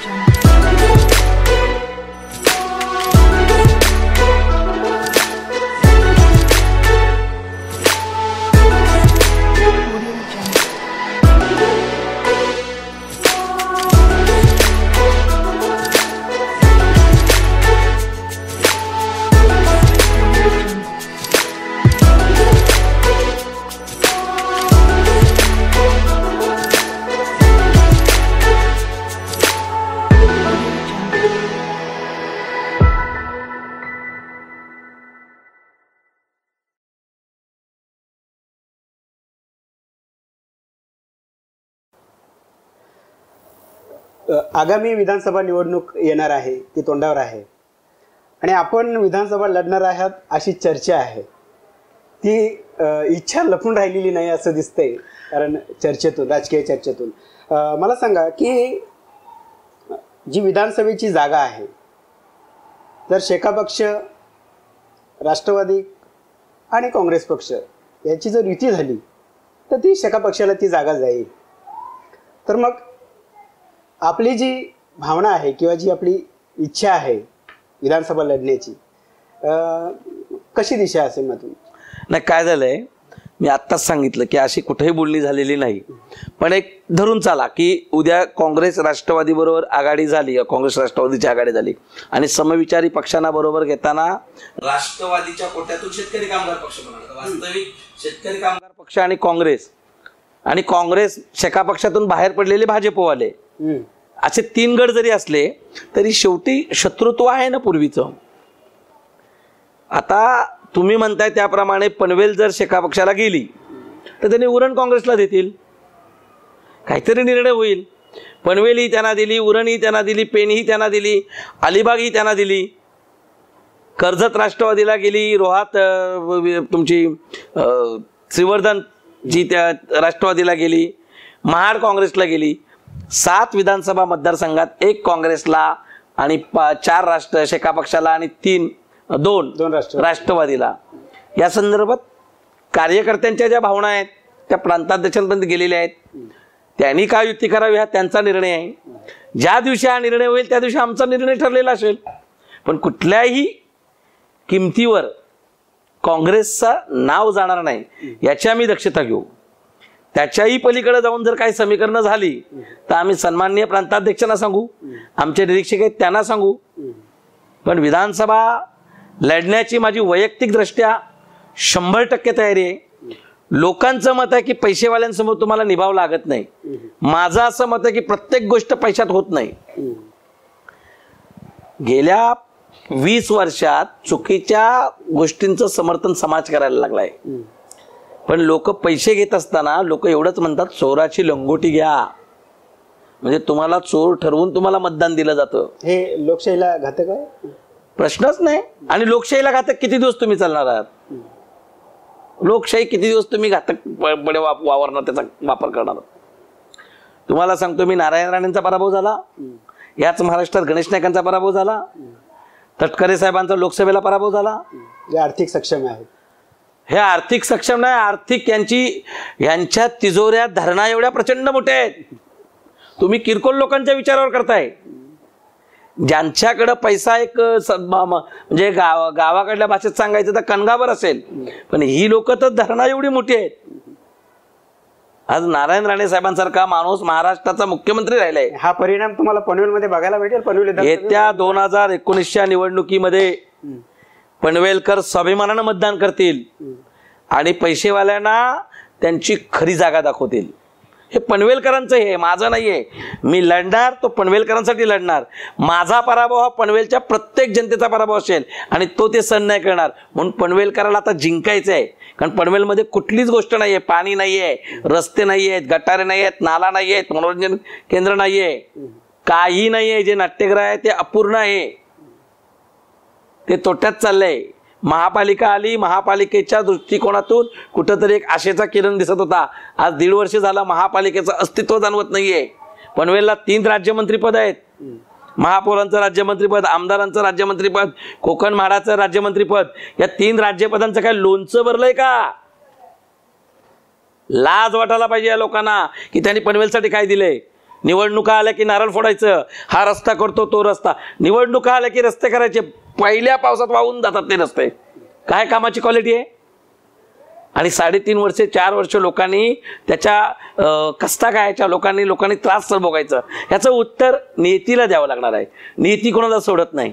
Christian. आगामी विधानसभा निवडणूक येणार आहे ती तोंडावर आहे. आणि आपण विधानसभा लढणार आहात अशी चर्चा आहे. ती इच्छा लपून राहिलेली नाही असं दिसतंय कारण चर्चेतून राजकीय चर्चेतून. मला सांगा की जी विधानसभेची जागा आहे तर शेका पक्ष राष्ट्रवादी आणि काँग्रेस पक्ष याची जर युती झाली तर ती शेका पक्षाला ती जागा जाईल. तर मग आपली जी भावना आहे किंवा जी आपली इच्छा आहे विधानसभा लढण्याची कशी दिशा असेल मग तुम्ही नाही काय झालंय मी आत्ताच सांगितलं की अशी कुठेही बोलणी झालेली नाही. पण एक धरून चाला की उद्या काँग्रेस राष्ट्रवादी बरोबर आघाडी झाली काँग्रेस राष्ट्रवादीची आघाडी झाली आणि समविचारी पक्षांना बरोबर घेताना राष्ट्रवादीच्या कोट्यातून शेतकरी कामगार पक्ष म्हणाला वास्तविक शेतकरी कामगार पक्ष आणि काँग्रेस आणि काँग्रेस शेका पक्षातून बाहेर पडलेले भाजपवाले. असे तीन गट जरी असले तरी शेवटी शत्रुत्व आहे ना पूर्वीचं. आता तुम्ही म्हणताय त्याप्रमाणे पनवेल जर शेका पक्षाला गेली तर त्यांनी उरण काँग्रेसला देतील. काहीतरी निर्णय होईल. पनवेल ही त्यांना दिली उरण ही त्यांना दिली पेन ही त्यांना दिली अलिबाग ही त्यांना दिली. कर्जत राष्ट्रवादीला गेली रोहात तुमची श्रीवर्धन जी त्या राष्ट्रवादीला गेली महाड काँग्रेसला गेली सात विधानसभा मतदारसंघात एक काँग्रेसला आणि चार राष्ट्र शेका पक्षाला आणि तीन दोन दोन राष्ट्र राष्ट्रवादीला. या संदर्भात कार्यकर्त्यांच्या ज्या भावना आहेत त्या प्रांताध्यक्षांपर्यंत गेलेल्या आहेत. त्यांनी काय युती करावी हा त्यांचा निर्णय आहे. ज्या दिवशी हा निर्णय होईल त्या दिवशी आमचा निर्णय ठरलेला असेल. पण कुठल्याही किमतीवर काँग्रेसचं नाव जाणार नाही याची आम्ही दक्षता घेऊ. त्याच्याही पलीकडे जाऊन जर काही समीकरणं झाली तर आम्ही सन्माननीय प्रांताध्यक्षांना सांगू आमचे निरीक्षक आहेत त्यांना सांगू. पण विधानसभा लढण्याची माझी वैयक्तिक दृष्ट्या शंभर टक्के तयारी आहे. लोकांचं मत आहे की पैसेवाल्यांसमोर तुम्हाला निभाव लागत नाही. माझं असं मत आहे की प्रत्येक गोष्ट पैशात होत नाही. गेल्या वीस वर्षात चुकीच्या गोष्टींचं समर्थन समाज करायला लागलाय. पण लोक पैसे घेत असताना लोक एवढंच म्हणतात चोराची लंगोटी घ्या. म्हणजे तुम्हाला चोर ठरवून तुम्हाला मतदान दिलं जातं. हे लोकशाहीला घातक आहे? प्रश्नच नाही. आणि लोकशाहीला घातक किती दिवस तुम्ही चालणार आहात? लोकशाही किती दिवस तुम्ही घातक बडे वाप- वावरणार त्याचा वापर करणार तुम्हाला सांगतो मी नारायण राणेंचा पराभव झाला. याच महाराष्ट्रात गणेश नायकांचा पराभव झाला. तटकरे साहेबांचा लोकसभेला पराभव झाला? जे आर्थिक सक्षम आहेत हे आर्थिक सक्षम नाही आर्थिक यांची यांच्या तिजोऱ्या धरणा एवढ्या प्रचंड मोठ्या आहेत. तुम्ही किरकोळ लोकांच्या विचारावर करताय. ज्यांच्याकडं पैसा एक स- म- म- म्हणजे गाव गावाकडल्या भाषेत सांगायचं तर कणगावर असेल. पण ही लोक तर धरणा एवढी मोठी आहेत. आज नारायण राणे साहेबांसारखा माणूस महाराष्ट्राचा मुख्यमंत्री राहिलाय. हा परिणाम तुम्हाला पनवेलमध्ये बघायला भेटेल. पनवेल? येत्या दोन हजार एकोणीसच्या निवडणुकीमध्ये. पनवेलकर स्वाभिमानानं मतदान करतील. आणि पैसेवाल्यांना त्यांची खरी जागा दाखवतील. हे पनवेलकरांचं हे माझं नाही आहे मी लढणार तो पनवेलकरांसाठी लढणार. माझा पराभव हा पनवेलच्या प्रत्येक जनतेचा पराभव असेल आणि तो ते सण नाही करणार. म्हणून पनवेलकराला आता जिंकायचं आहे कारण पनवेलमध्ये कुठलीच गोष्ट नाही आहे पाणी नाही आहे रस्ते नाही आहेत गटारे नाही आहेत नाला नाही आहेत मनोरंजन केंद्र नाही आहे काही नाही आहे जे नाट्यगृह आहे ते अपूर्ण आहे. ते तोट्यात चाललंय. महापालिका आली महापालिकेच्या दृष्टिकोनातून कुठंतरी एक आशेचा किरण दिसत होता. आज दीड वर्ष झालं महापालिकेचं अस्तित्व जाणवत नाहीये. पनवेलला तीन राज्यमंत्रीपद आहेत. महापौरांचं राज्यमंत्रीपद आमदारांचं राज्यमंत्रीपद कोकण म्हाडाचं राज्यमंत्रीपद या तीन राज्यपदांचं काय लोणचं भरलंय का? लाज वाटायला पाहिजे या लोकांना की त्यांनी पनवेलसाठी काय दिलंय? निवडणुका आल्या की नारळ फोडायचं? हा रस्ता करतो तो रस्ता. निवडणुका आल्या की रस्ते करायचे? पहिल्या पावसात वाहून जातात ते रस्ते. काय कामाची क्वालिटी आहे? आणि साडेतीन वर्षे चार वर्ष लोकांनी त्याच्या अं, कष्टा लोकांनी लोकांनी त्रास सर भोगायचा. ह्याचं उत्तर नियतीला द्यावं लागणार आहे. नियती कोणाला सोडत नाही.